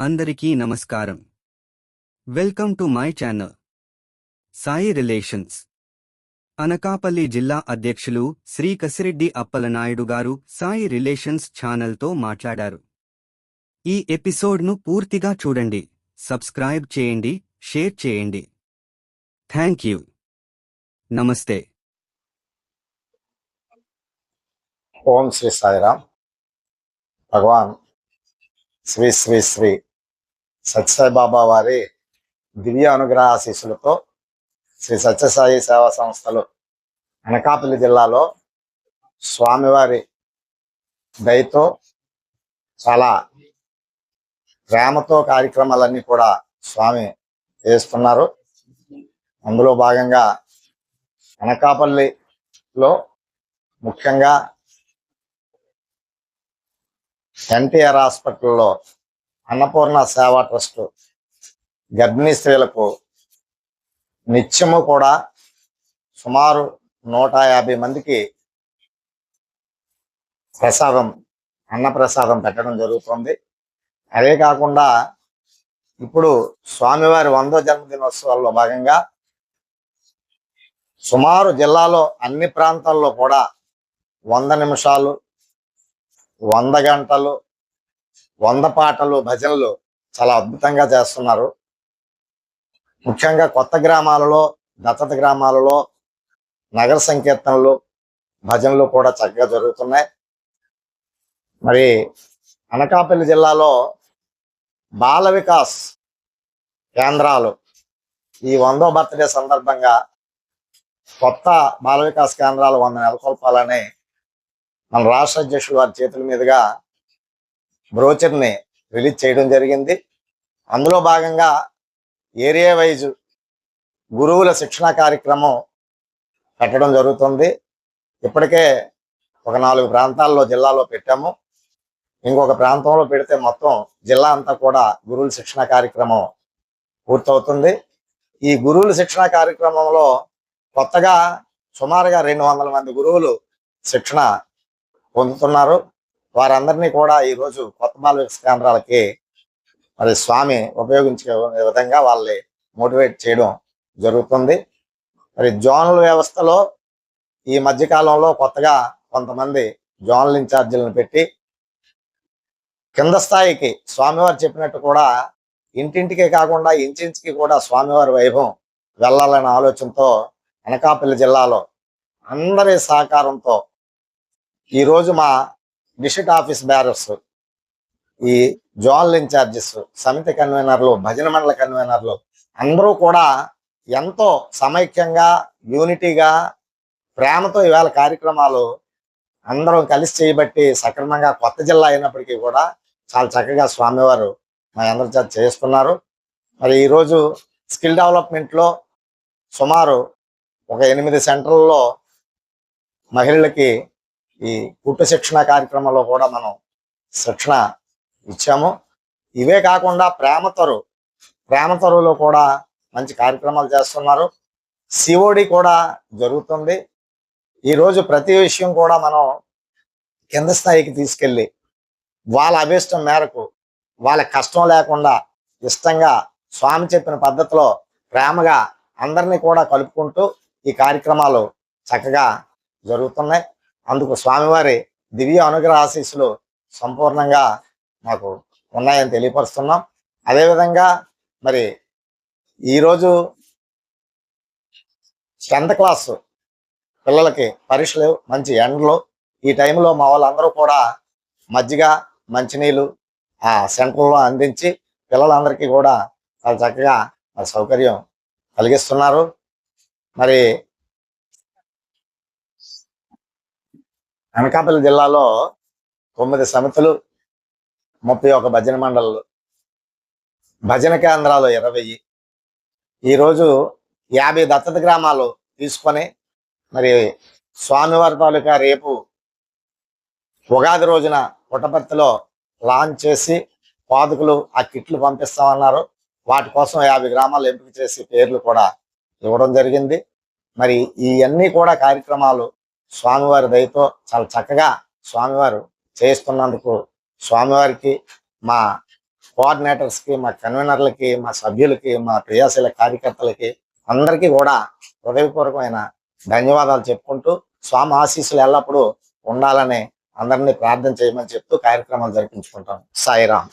అందరికీ నమస్కారం. Welcome to my channel. Sai relations. Anakapalli జిల్లా అధ్యక్షులు శ్రీ కసిరెడ్డి అప్పలనాయుడు గారు సాయి రిలేషన్స్ ఛానల్తో మాట్లాడారు. ఈ ఎపిసోడ్ను పూర్తిగా చూడండి. సబ్స్క్రైబ్ చేయండి షేర్ చేయండి. Thank you. నమస్తే. ఓం శ్రీ సాయిరామ్. భగవాన్. శ్రీ శ్రీ శ్రీ. సత్యసాయిబాబా వారి దివ్య అనుగ్రహ ఆశీస్సులతో శ్రీ సత్యసాయి సేవా సంస్థలు అనకాపల్లి జిల్లాలో స్వామివారి దయతో చాలా ప్రేమతో కార్యక్రమాలన్నీ కూడా స్వామి చేస్తున్నారు. అందులో భాగంగా అనకాపల్లిలో ముఖ్యంగా ఎన్టీఆర్ హాస్పిటల్లో అన్నపూర్ణ సేవా ట్రస్ట్ గర్భిణీ స్త్రీలకు నిత్యము కూడా సుమారు నూట యాభై మందికి ప్రసాదం అన్న ప్రసాదం పెట్టడం జరుగుతుంది. అదే కాకుండా ఇప్పుడు స్వామివారి వందో జన్మదినోత్సవాల్లో భాగంగా సుమారు జిల్లాలో అన్ని ప్రాంతాల్లో కూడా వంద నిమిషాలు వంద గంటలు వంద పాటలు భజనలు చాలా అద్భుతంగా చేస్తున్నారు. ముఖ్యంగా కొత్త గ్రామాలలో దత్తత గ్రామాలలో నగర సంకీర్తనలు భజనలు కూడా చక్కగా జరుగుతున్నాయి. మరి అనకాపల్లి జిల్లాలో బాల వికాస్ కేంద్రాలు ఈ వందో బర్త్డే సందర్భంగా కొత్త బాల వికాస్ కేంద్రాలు వంద నెలకొల్పాలని మన రాష్ట్ర అధ్యక్షుడు వారి చేతుల మీదుగా బ్రోచర్ని రిలీజ్ చేయడం జరిగింది. అందులో భాగంగా ఏరియా వైజ్ గురువుల శిక్షణ కార్యక్రమం పెట్టడం జరుగుతుంది. ఇప్పటికే ఒక నాలుగు ప్రాంతాల్లో జిల్లాలో పెట్టాము. ఇంకొక ప్రాంతంలో పెడితే మొత్తం జిల్లా అంతా కూడా గురువుల శిక్షణ కార్యక్రమం పూర్తవుతుంది. ఈ గురువుల శిక్షణ కార్యక్రమంలో కొత్తగా సుమారుగా రెండు వందల మంది గురువులు శిక్షణ పొందుతున్నారు. వారందరినీ కూడా ఈరోజు కొత్త బాల కేంద్రాలకి మరి స్వామి ఉపయోగించే విధంగా వాళ్ళని మోటివేట్ చేయడం జరుగుతుంది. మరి జోనల్ వ్యవస్థలో ఈ మధ్యకాలంలో కొత్తగా కొంతమంది జోనల్ ఇన్ఛార్జీలను పెట్టి కింద స్థాయికి స్వామివారు చెప్పినట్టు కూడా ఇంటింటికే కాకుండా ఇంటింటికి కూడా స్వామివారి వైభవం వెళ్ళాలనే ఆలోచనతో అనకాపల్లి జిల్లాలో అందరి సహకారంతో ఈరోజు మా డిస్ట్రిక్ట్ ఆఫీస్ బ్యారర్స్ ఈ జోనల్ ఇన్ఛార్జెస్ సమితి కన్వీనర్లు భజన మండల కన్వీనర్లు అందరూ కూడా ఎంతో సమైక్యంగా యూనిటీగా ప్రేమతో ఇవాళ కార్యక్రమాలు అందరం కలిసి చేయబట్టి సక్రమంగా కొత్త జిల్లా అయినప్పటికీ కూడా చాలా చక్కగా స్వామివారు మా అందరి చేత చేస్తున్నారు. మరి ఈరోజు స్కిల్ డెవలప్మెంట్లో సుమారు ఒక ఎనిమిది సెంటర్లలో మహిళలకి ఈ కుట్టు శిక్షణ కార్యక్రమంలో కూడా మనం శిక్షణ ఇచ్చాము. ఇవే కాకుండా ప్రేమతరు ప్రేమతరులో కూడా మంచి కార్యక్రమాలు చేస్తున్నారు. సిఓడి కూడా జరుగుతుంది. ఈరోజు ప్రతి విషయం కూడా మనం కింద స్థాయికి తీసుకెళ్ళి వాళ్ళ అభిష్టం మేరకు వాళ్ళ కష్టం లేకుండా ఇష్టంగా స్వామి చెప్పిన పద్ధతిలో ప్రేమగా అందరినీ కూడా కలుపుకుంటూ ఈ కార్యక్రమాలు చక్కగా జరుగుతున్నాయి. అందుకు స్వామివారి దివ్య అనుగ్రహ ఆశీస్సులు సంపూర్ణంగా మాకు ఉన్నాయని తెలియపరుస్తున్నాం. అదేవిధంగా మరి ఈరోజు టెన్త్ క్లాస్ పిల్లలకి పరీక్షలు మంచి ఎండలు. ఈ టైంలో మా వాళ్ళందరూ కూడా మజ్జిగ మంచినీళ్ళు ఆ సెంటర్లో అందించి పిల్లలందరికీ కూడా చాలా చక్కగా మరి సౌకర్యం కలిగిస్తున్నారు. మరి అనకాపల్లి జిల్లాలో తొమ్మిది సమితులు ముప్పై ఒక భజన మండళ్ళు భజన కేంద్రాలు ఇరవై. ఈరోజు యాభై దత్తత గ్రామాలు తీసుకొని మరి స్వామివారి తాలూకా రేపు ఉగాది రోజున పుట్టపర్తిలో లాంచ్ చేసి పాదుకులు ఆ కిట్లు పంపిస్తామన్నారు. వాటి కోసం యాభై గ్రామాలు ఎంపిక చేసి పేర్లు కూడా ఇవ్వడం జరిగింది. మరి ఇవన్నీ కూడా కార్యక్రమాలు స్వామివారి దయతో చాలా చక్కగా స్వామివారు చేస్తున్నందుకు స్వామివారికి మా కోఆర్డినేటర్స్కి మా కన్వీనర్లకి మా సభ్యులకి మా క్రియాశీల కార్యకర్తలకి అందరికీ కూడా హృదయపూర్వకమైన ధన్యవాదాలు చెప్పుకుంటూ స్వామి ఆశీస్సులు ఎల్లప్పుడూ ఉండాలని అందరినీ ప్రార్థన చేయమని చెప్తూ కార్యక్రమాలు జరిపించుకుంటాం. సాయిరామ్.